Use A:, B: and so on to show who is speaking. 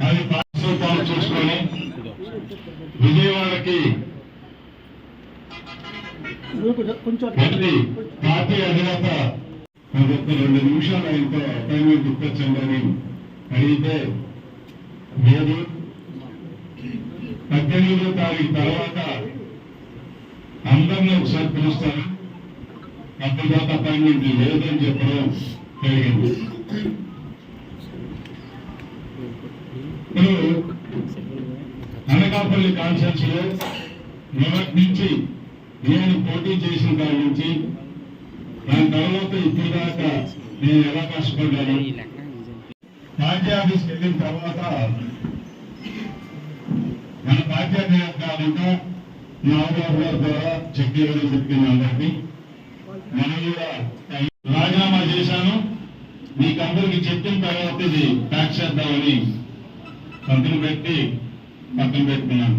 A: అది పాఠశాల చూసుకొని విజయవాడకి పార్టీ అధినేత నాకు ఒక్క రెండు నిమిషాలు ఆయనతో అపాయింట్మెంట్ ఇప్పించండి అని అడిగితే లేదు పద్దెనిమిదో తారీఖు తర్వాత అందరినీ ఒకసారి పిలుస్తాను. అప్పుడు దాకా అపాయింట్మెంట్ లేదని చెప్పడం జరిగింది. ఇప్పుడు అనకాపల్లి కాన్సెన్స్లో మొదటి నుంచి నేను పోటీ చేసిన దాని నుంచి దాని తర్వాత ఇప్పుడు దాకా నేను ఎలా కష్టపడ్డాను? పార్టీ ఆఫీస్కి వెళ్ళిన తర్వాత మన పార్టీ అధినేత నాగబాబు గారి ద్వారా చెక్ ఇవ్వడం చెప్పింది అందరికీ మనం కూడా రాజీనామా చేశాను. మీకు అందరికి చెప్పిన తర్వాత ఇది ప్యాక్ చేద్దామని పక్కన పెట్టి పక్కన పెట్టుకున్నాను.